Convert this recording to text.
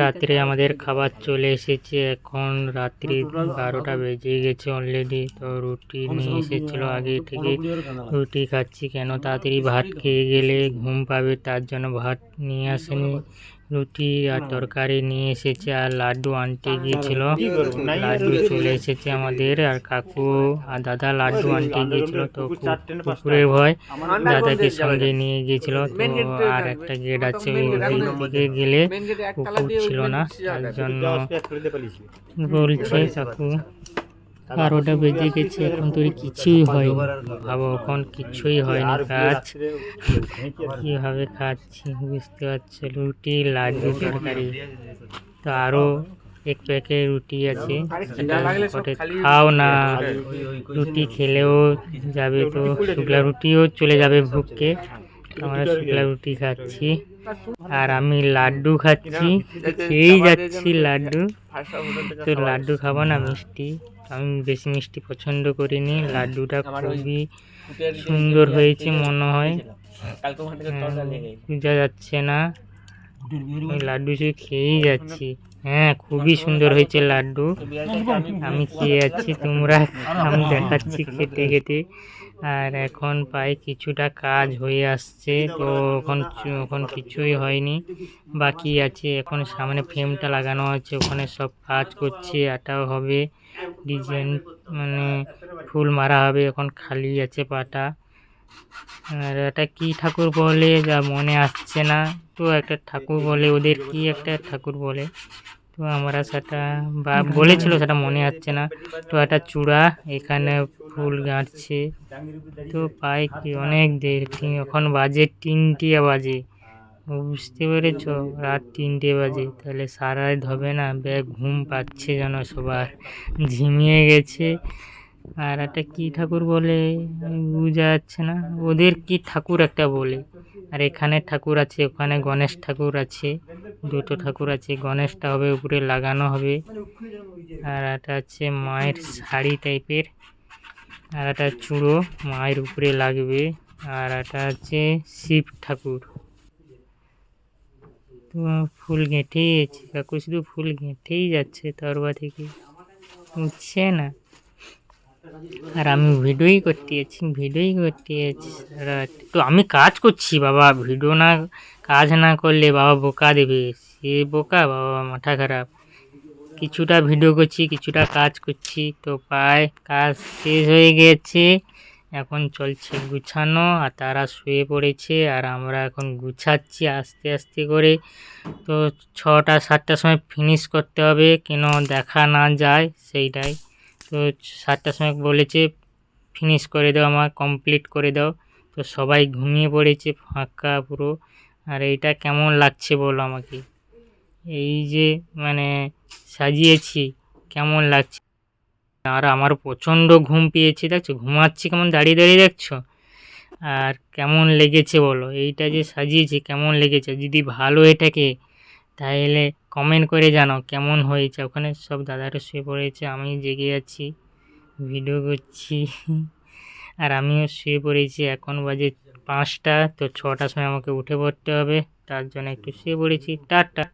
রাত্রে আমাদের খাবার চলে এসেছে এখন রাত্রি বারোটা বেজে গেছে অলরেডি তো রুটি নিয়ে এসেছিল আগে থেকে। রুটি খাচ্ছি কেন? তাড়াতাড়ি ভাত খেয়ে গেলে ঘুম পাবে তার জন্য ভাত নিয়ে আসেনি। রুটি আর তরকারি নিয়ে এসেছে আর লাড্ডু আনতে গিয়েছিল। লাড্ডু চলে এসেছে আমাদের আর কাকু আর দাদা লাড্ডু আনতে গিয়েছিল তো কুকুরের ভয়। দাদাকে সঙ্গে নিয়ে গিয়েছিল তো আর একটা গেট আছে ওই ওই দিকে গেলে কুকুর ছিল না তার জন্য বলছে কাকু। বারোটা বেজে গেছে, এখন তোর কিছুই হয়নি। ভাবো, এখন কিছুই হয়নি কাজ। কীভাবে খাচ্ছি বুঝতে পারছ? রুটি, লাড্ডু তরকারি। তো আরও এক প্যাকেট রুটি আছে খাও না। রুটি খেলেও যাবে তো, শুকলা রুটিও চলে যাবে ভুককে আমরা শুকলা রুটি খাচ্ছি আর আমি লাড্ডু খাচ্ছি। খেয়েই যাচ্ছি লাড্ডু। তো লাড্ডু খাব না মিষ্টি। আমি বেশি মিষ্টি পছন্দ করিনি। লাড্ডুটা খুবই সুন্দর হয়েছে মনে হয়। হ্যাঁ, বোঝা যাচ্ছে না। লাড্ডু শুধু খেয়েই যাচ্ছি। হ্যাঁ খুবই সুন্দর হয়েছে লাড্ডু। আমি খেয়ে যাচ্ছি তোমরা আমি দেখাচ্ছি খেতে খেতে। আর এখন প্রায় কিছুটা কাজ হয়ে আসছে তো এখন এখন কিছুই হয়নি। বাকি আছে এখন সামনে ফ্রেমটা লাগানো আছে ওখানে সব কাজ করছে এটাও হবে। ডিজাইন মানে ফুল মারা হবে এখন খালি আছে পাটা। আর এটা কি ঠাকুর বলে যা মনে আসছে না। তো একটা ঠাকুর বলে ওদের কি একটা ঠাকুর বলে? তো আমরা সেটা বা বলেছিল সেটা মনে আসছে না। তো একটা চূড়া এখানে ফুল গাঁটছে। তো পাই কি অনেক দের এখন বাজে তিনটে বাজে। বুঝতে পেরেছ? রাত তিনটে বাজে। তাহলে সারা হবে না? ব্যাগ ঘুম পাচ্ছে যেন সবার। ঝিমিয়ে গেছে। আর একটা কী ঠাকুর বলে? বোঝা যাচ্ছে না। ওদের কি ঠাকুর একটা বলে? আর এখানে ঠাকুর আছে, ওখানে গণেশ ঠাকুর আছে, দুটো ঠাকুর আছে। গণেশটা হবে, উপরে লাগানো হবে। আর একটা আছে মায়ের শাড়ি টাইপের। আর একটা চূড়ো মায়ের উপরে লাগবে। আর একটা আছে শিব ঠাকুর। তো ফুল গেঁথেই আছে কাকু শুধু ফুল গেঁথেই যাচ্ছে তরবা থেকে। উঠছে না। আর আমি ভিডিওই করতে আছি ভিডিওই করতে সারারাত। তো আমি কাজ করছি বাবা, ভিডিও না, কাজ না করলে বাবা বোকা দেবে। সে বোকা, বাবা মাথা খারাপ। কিছুটা ভিডিও করছি, কিছুটা কাজ করছি, তো প্রায় কাজ শেষ হয়ে গেছে। এখন চলছে গুছানো, আর তারা শুয়ে পড়েছে, আর আমরা এখন গুছাচ্ছি আস্তে আস্তে করে। তো ছটা, সাতটার সময় ফিনিশ করতে হবে, কেন দেখা না যায়, সেইটাই। তো সাতটার সময় বলেছে ফিনিশ করে দাও আমার কমপ্লিট করে দাও। তো সবাই ঘুমিয়ে পড়েছে, ফাঁকা পুরো। আর এইটা কেমন লাগছে বলো আমাকে? এই যে মানে সাজিয়েছি, কেমন লাগছে? আর আমার প্রচণ্ড ঘুম পেয়েছে, দেখছ? ঘুমাচ্ছি কেমন, দাঁড়িয়ে দাঁড়িয়ে দেখছ? আর কেমন লেগেছে বলো? এইটা যে সাজিয়েছি, কেমন লেগেছে? যদি ভালো এটাকে তাহলে কমেন্ট করে জানাও, কেমন হয়েছে? ওখানে সব দাদারা শুয়ে পড়েছে, আমি জেগে আছি ভিডিও করছি, আর আমিও শুয়ে পড়েছি। এখন বাজে পাঁচটা, তো ছটার সময় আমাকে উঠে পড়তে হবে, তার জন্য একটু শুয়ে পড়েছি। টাটা।